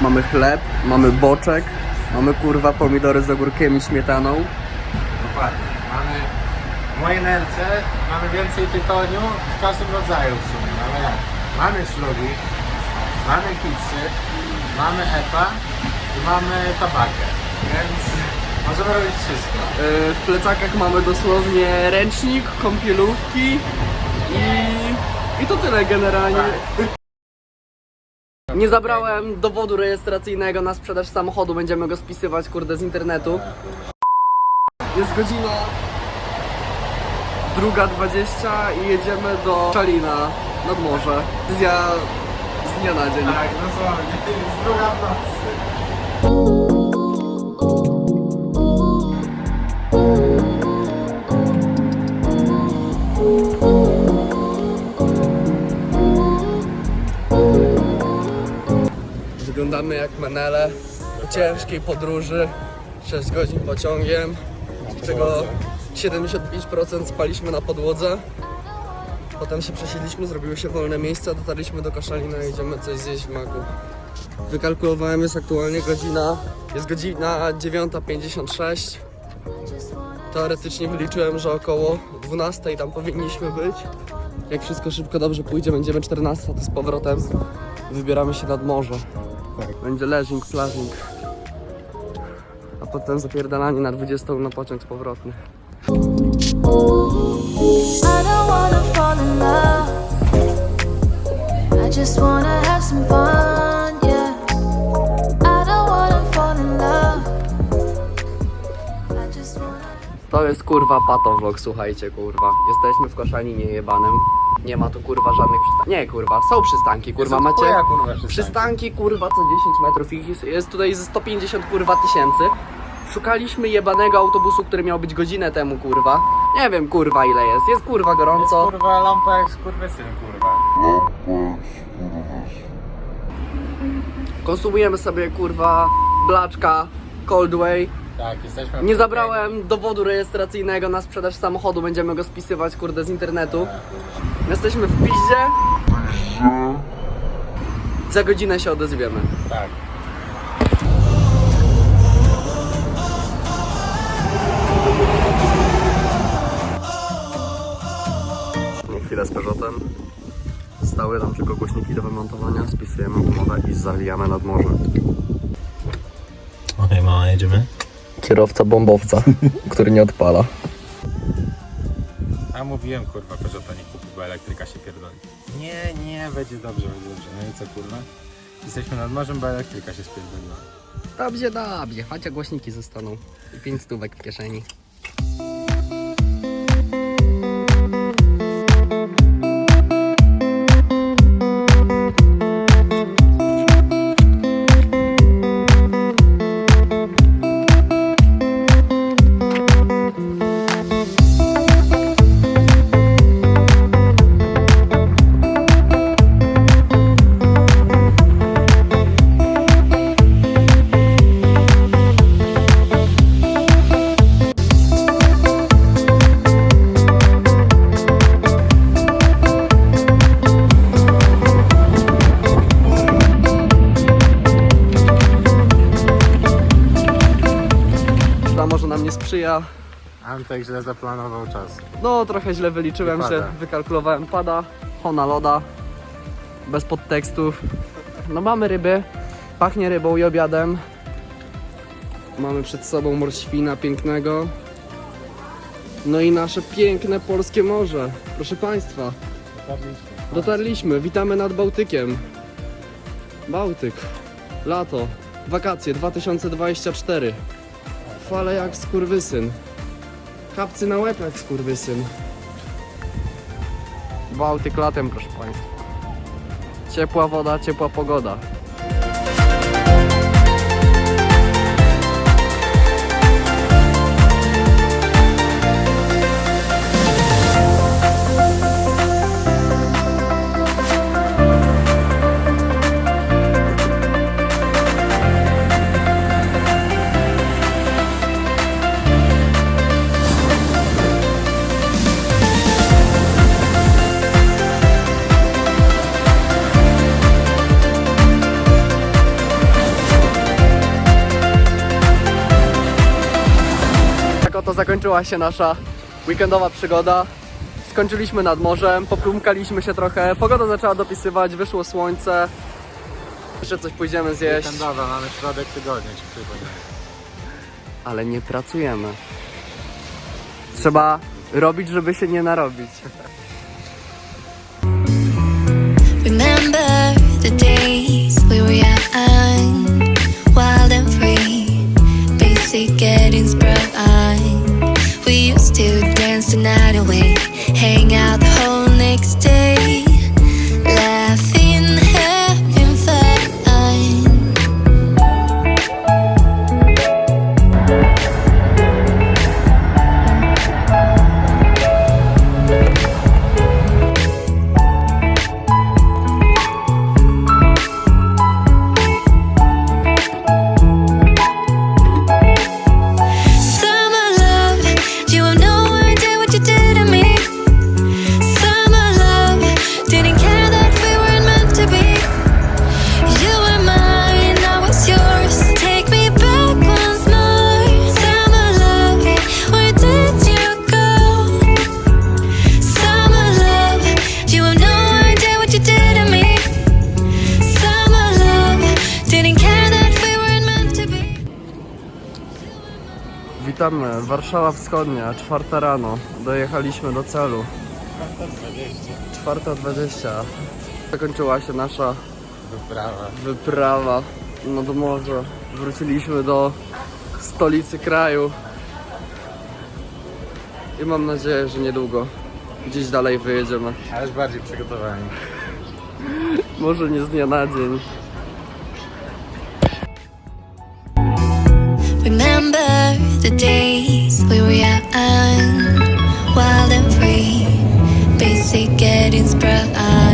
mamy chleb, mamy boczek, mamy kurwa pomidory z ogórkiem i śmietaną. Dokładnie. Mamy w mojej nerce mamy więcej tytoniu w każdym rodzaju w sumie. Mamy jak? Mamy szlugi, mamy pizzę, mamy epa i mamy tabakę. Więc możemy robić wszystko. Yy, W plecakach mamy dosłownie ręcznik, kąpielówki i, i to tyle generalnie. Nie zabrałem dowodu rejestracyjnego na sprzedaż samochodu, będziemy go spisywać kurde z internetu. Jest godzina druga 20 i jedziemy do Czalina nad morze. Decyzja z dnia na dzień. Tak, dosłownie. Z druga w nocy. Wyglądamy jak menele po ciężkiej podróży 6 godzin pociągiem. Z czego 75% spaliśmy na podłodze. Potem się przesiedliśmy, zrobiły się wolne miejsca, dotarliśmy do Koszalina i idziemy coś zjeść w maku. Wykalkulowałem, jest aktualnie godzina, jest godzina 9.56 Teoretycznie wyliczyłem, że około 12 tam powinniśmy być. Jak wszystko szybko dobrze pójdzie, będziemy 14 to z powrotem Wybieramy się nad morze będzie leżing, plażing. A potem zapierdalanie na 20 na pociąg z powrotny. To jest kurwa patowlog, słuchajcie kurwa. Jesteśmy w Koszalinie jebanym. Nie ma tu kurwa żadnych przystanki. Nie kurwa, są przystanki kurwa, Jest od macie? chuja, kurwa, przystanki. Przystanki kurwa co 10 metrów. Ich jest, jest tutaj ze 150 kurwa tysięcy. Szukaliśmy jebanego autobusu, który miał być godzinę temu kurwa. Nie wiem kurwa ile jest. Jest kurwa gorąco. Kurwa, lampa jak skurwysyn, kurwa. Konsumujemy sobie kurwa blaczka Coldway. Tak, jesteśmy... Nie zabrałem dowodu rejestracyjnego na sprzedaż samochodu, będziemy go spisywać kurde z internetu. Jesteśmy w piździe. Za godzinę się odezwiemy. Tak. Chwilę z Peugeotem. Zostały nam tylko głośniki do wymontowania, spisujemy umowę i zawijamy nad morze. Okej, mama, jedziemy. Kierowca bombowca, który nie odpala. A mówiłem, kurwa, że to nie kupi, bo elektryka się pierdoli. Nie, nie, będzie dobrze, będzie dobrze. No i co, kurwa? Jesteśmy nad morzem, bo elektryka się spierdoliła. Dobrze, dobrze, chociaż głośniki zostaną. I 5 stówek w kieszeni. Sprzyja. Antek źle zaplanował czas. No, trochę źle wyliczyłem I się, wykalkulowałem. Pada, hona loda, bez podtekstów. No mamy ryby, pachnie rybą i obiadem. Mamy przed sobą morświna pięknego. No i nasze piękne polskie morze. Proszę Państwa, dotarliśmy. Witamy nad Bałtykiem. Bałtyk, lato, wakacje 2024. Fale jak skurwysyn. Kapcy na łeb jak skurwysyn. Bałtyk latem, proszę Państwa. Ciepła woda, ciepła pogoda. Zakończyła się nasza weekendowa przygoda. Skończyliśmy nad morzem, poplumkaliśmy się trochę, pogoda zaczęła dopisywać, wyszło słońce. Jeszcze coś pójdziemy zjeść, Weekendowa, mamy środek tygodnia, ci przypominam. ale nie pracujemy. Trzeba robić, żeby się nie narobić. Witamy, Warszawa Wschodnia, czwarta rano. Dojechaliśmy do celu. 4.20. Zakończyła się nasza Wyprawa. wyprawa nad morze. Wróciliśmy do stolicy kraju. I mam nadzieję, że niedługo gdzieś dalej wyjedziemy. Ale już bardziej przygotowani. Może nie z dnia na dzień. The days we were young, wild and free, basic getting sprung.